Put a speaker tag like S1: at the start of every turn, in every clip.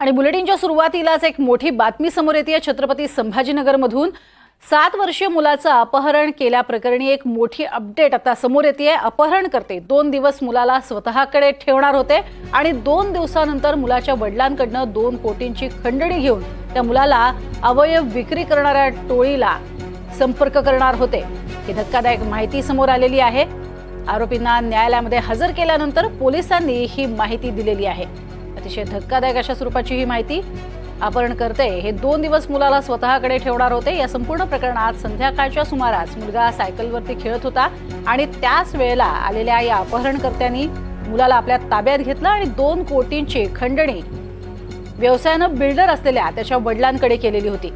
S1: आणि बुलेटिनच्या सुरुवातीलाच एक मोठी बातमी समोर येते. छत्रपती संभाजीनगरमधून सात वर्षीय मुलाचं अपहरण केल्याप्रकरणी एक मोठी अपडेट आता समोर येते अपहरण करते दोन दिवस मुलाला स्वतःकडे ठेवणार होते आणि दोन दिवसानंतर मुलाच्या वडिलांकडनं दोन कोटींची खंडणी घेऊन त्या मुलाला अवयव विक्री करणाऱ्या टोळीला संपर्क करणार होते. ही धक्कादायक माहिती समोर आलेली आहे. आरोपींना न्यायालयामध्ये हजर केल्यानंतर पोलिसांनी ही माहिती दिलेली आहे. अतिशय धक्कादायक अशा स्वरूपाची ही माहिती अपहरण करते. हे दोन दिवस मुलाला स्वतःकडे ठेवणार होते. या संपूर्ण प्रकरणात संध्याकाळच्या सुमारास मुलगा सायकलवरती खेळत होता आणि त्याच वेळेला आलेल्या या अपहरणकर्त्यांनी मुलाला आपल्या ताब्यात घेतलं आणि दोन कोटींची खंडणी व्यवसायानं बिल्डर असलेल्या त्याच्या वडिलांकडे केलेली होती.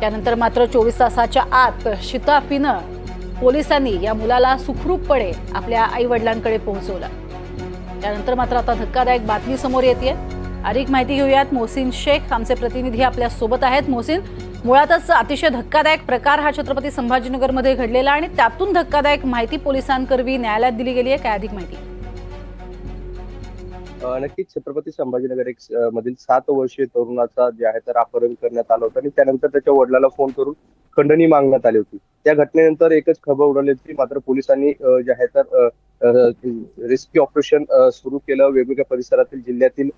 S1: त्यानंतर मात्र चोवीस तासाच्या आत शिताफीनं पोलिसांनी या मुलाला सुखरूपपणे आपल्या आई वडिलांकडे पोहोचवलं. त्यानंतर मात्र आता धक्कादायक बातमी समोर येते अधिक माहिती घेऊयात. मोहसिन शेख आमचे प्रतिनिधी आपल्यासोबत आहेत. मोहसिन मुळातच अतिशय धक्कादायक प्रकार हा छत्रपती संभाजीनगरमध्ये घडलेला आणि त्यातून धक्कादायक माहिती पोलिसांकरवी न्यायालयात दिली गेली आहे. काय अधिक माहिती?
S2: नक्कीच छत्रपती संभाजीनगर एक मधील सात वर्षीय तरुणाचा जे आहे तर अपहरण करण्यात आलं होतं आणि त्यानंतर त्याच्या वडिलाला फोन करून खंडणी मागण्यात आली होती. त्या घटनेनंतर एकच खबर उडवली होती मात्र पोलिसांनी जे आहे तर रेस्क्यू ऑपरेशन सुरू केलं. वेगवेगळ्या परिसरातील जिल्ह्यातील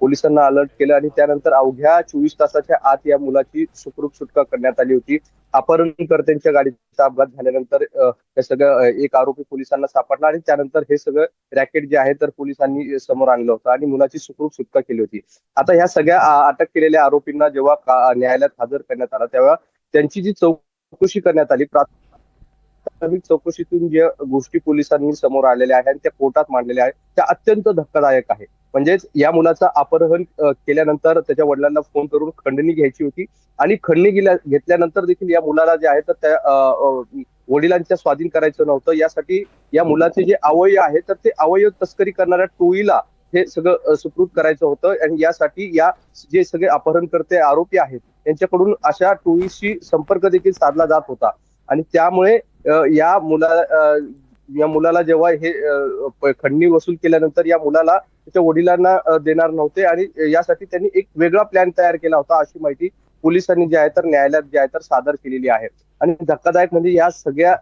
S2: पोलिसांना अलर्ट केलं आणि त्यानंतर अवघ्या चोवीस तासाच्या आत या मुलाची सुखरूप सुटका करण्यात आली होती. अपहरणकर्त्यांच्या गाडीचा अपघात झाल्यानंतर हे सगळं एक आरोपी पोलिसांना सापडला आणि त्यानंतर हे सगळं रॅकेट जे आहे तर पोलिसांनी समोर आणलं होतं आणि मुलाची सुखरूप सुटका केली होती. आता ह्या सगळ्या अटक केलेल्या आरोपींना जेव्हा न्यायालयात हजर करण्यात आला तेव्हा त्यांची जी चौकशी करण्यात आली प्राथमिक चौकशीतून ज्या गोष्टी पोलिसांनी समोर आलेल्या आहेत आणि त्या कोर्टात मांडलेल्या आहेत त्या अत्यंत धक्कादायक आहे. म्हणजेच या मुलाचं अपहरण केल्यानंतर त्याच्या वडिलांना फोन करून खंडणी घ्यायची होती आणि खंडणी घेतल्यानंतर देखील या मुलाला जे आहे तर त्या वडिलांच्या स्वाधीन करायचं नव्हतं. यासाठी या मुलाचे जे अवयव आहे तर ते अवयव तस्करी करणाऱ्या टोळीला हे सगळं अ, करायचं होतं. आणि यासाठी या जे सगळे अपहरणकर्ते आरोपी आहेत यांच्याकडून अशा टोळीशी संपर्क देखील साधला जात होता. आणि त्यामुळे या मुला या मुलाला जेव्हा हे खंडणी वसूल केल्यानंतर या मुलाला त्याच्या वडिलांना देणार नव्हते आणि यासाठी त्यांनी एक वेगळा प्लॅन तयार केला होता अशी माहिती पोलिसांनी जे आहे तर न्यायालयात जे आहे तर सादर केलेली आहे. आणि धक्कादायक म्हणजे या सगळ्या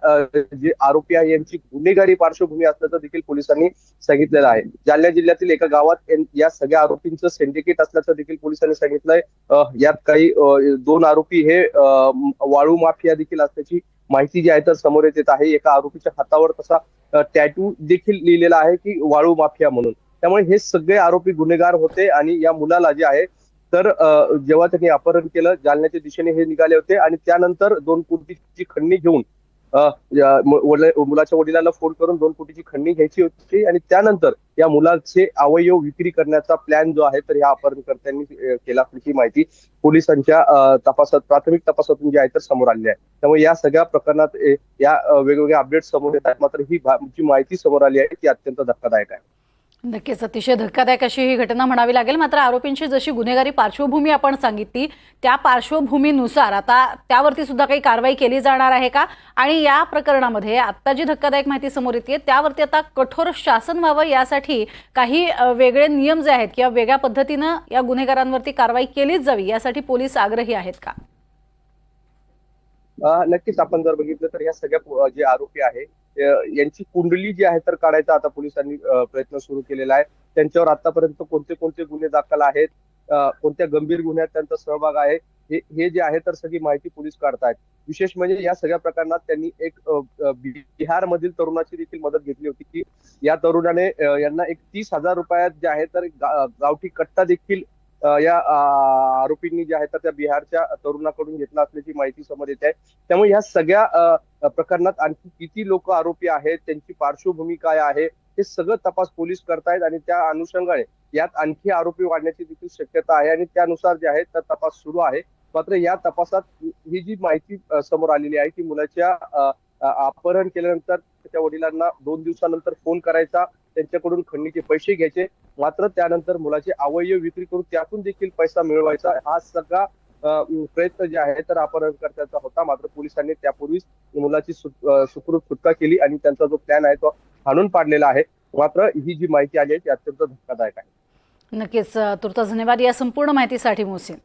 S2: जे आरोपी आहे यांची गुन्हेगारी पार्श्वभूमी असल्याचं देखील पोलिसांनी सांगितलेलं आहे. जालना जिल्ह्यातील एका गावात या सगळ्या आरोपींचं सिंडिकेट असल्याचं देखील पोलिसांनी सांगितलंय. यात काही दोन आरोपी हे वाळू माफिया देखील असल्याची माहिती जी आहे तर समोर येत आहे. एका आरोपीच्या हातावर तसा टॅटू देखील लिहिलेला आहे की वाळू माफिया म्हणून. त्यामुळे हे सगळे आरोपी गुन्हेगार होते आणि या मुलाला जे आहे तर जेव्हा त्यांनी अपहरण केलं जालन्याच्या दिशेने हे निघाले होते आणि त्यानंतर दोन कोटीची खंडणी घेऊन मुलाच्या वडिलांना फोन करून दोन कोटीची खंडणी घ्यायची होती आणि त्यानंतर या मुलाचे अवयव विक्री करण्याचा प्लॅन जो आहे तर ह्या अपहरणकर्त्यांनी केला ही माहिती. पोलिसांच्या तपासात प्राथमिक तपासातून जी आहे तर समोर आली आहे. त्यामुळे या सगळ्या प्रकरणात या वेगवेगळ्या अपडेट समोर येत आहेत. मात्र ही जी माहिती समोर आली आहे ती अत्यंत धक्कादायक आहे.
S1: नक्कीच अतिशय धक्कादायक अशी ही घटना म्हणावी लागेल. मात्र आरोपींची जशी गुन्हेगारी पार्श्वभूमी आपण सांगितली त्या पार्श्वभूमीनुसार आता त्यावरती सुद्धा काही कारवाई केली जाणार आहे का? आणि या प्रकरणामध्ये आत्ता जी धक्कादायक माहिती समोर येते त्यावरती आता कठोर शासन व्हावं यासाठी काही वेगळे नियम जे आहेत किंवा वेगळ्या पद्धतीनं या गुन्हेगारांवरती कारवाई केलीच जावी यासाठी पोलीस आग्रही आहेत का?
S2: नक्कीच. आपण जर बघितलं तर या सगळ्या जे आरोपी आहे यांची कुंडली जी आहे तर काढायचा आता पोलिसांनी प्रयत्न सुरू केलेला आहे. त्यांच्यावर आतापर्यंत कोणते कोणते गुन्हे दाखल आहेत कोणत्या गंभीर गुन्ह्यात त्यांचा सहभाग आहे हे हे जे आहे तर सगळी माहिती पोलीस काढतायत. विशेष म्हणजे या सगळ्या प्रकरणात त्यांनी एक बिहार मधील तरुणाची देखील मदत घेतली होती की या तरुणाने यांना एक तीस हजार रुपयात जे आहे तर गावठी कट्टा देखील या आरोपींनी जे आहे तर त्या बिहारच्या तरुणाकडून घेतला असल्याची माहिती समोर येते आहे. त्यामुळे या सगळ्या प्रकरणात आणखी किती लोक आरोपी आहेत त्यांची पार्श्वभूमी काय आहे हे सगळं तपास पोलीस करतायत आणि त्या अनुषंगाने यात आणखी आरोपी वाढण्याची देखील शक्यता आहे आणि त्यानुसार जे आहे तर तपास सुरू आहे. मात्र या तपासात ही जी माहिती समोर आलेली आहे की मुलाच्या अपहरण केल्यानंतर त्याच्या वडिलांना दोन दिवसानंतर फोन करायचा त्यांच्याकडून खंडणीचे पैसे घ्यायचे मात्र त्यानंतर मुलाचे अवयव विक्री करून त्यातून देखील पैसा मिळवायचा हा सगळा प्रयत्न जे आहे तर अपहरणकर्त्याचा होता. मात्र पोलिसांनी त्यापूर्वीच मुलाची सुखरूप सुटका केली आणि त्यांचा जो प्लॅन आहे तो हाणून पाडलेला आहे. मात्र ही जी माहिती आली आहे ती अत्यंत धक्कादायक आहे.
S1: नक्कीच तुर्तास धन्यवाद. या संपूर्ण माहितीसाठी मोहसिन.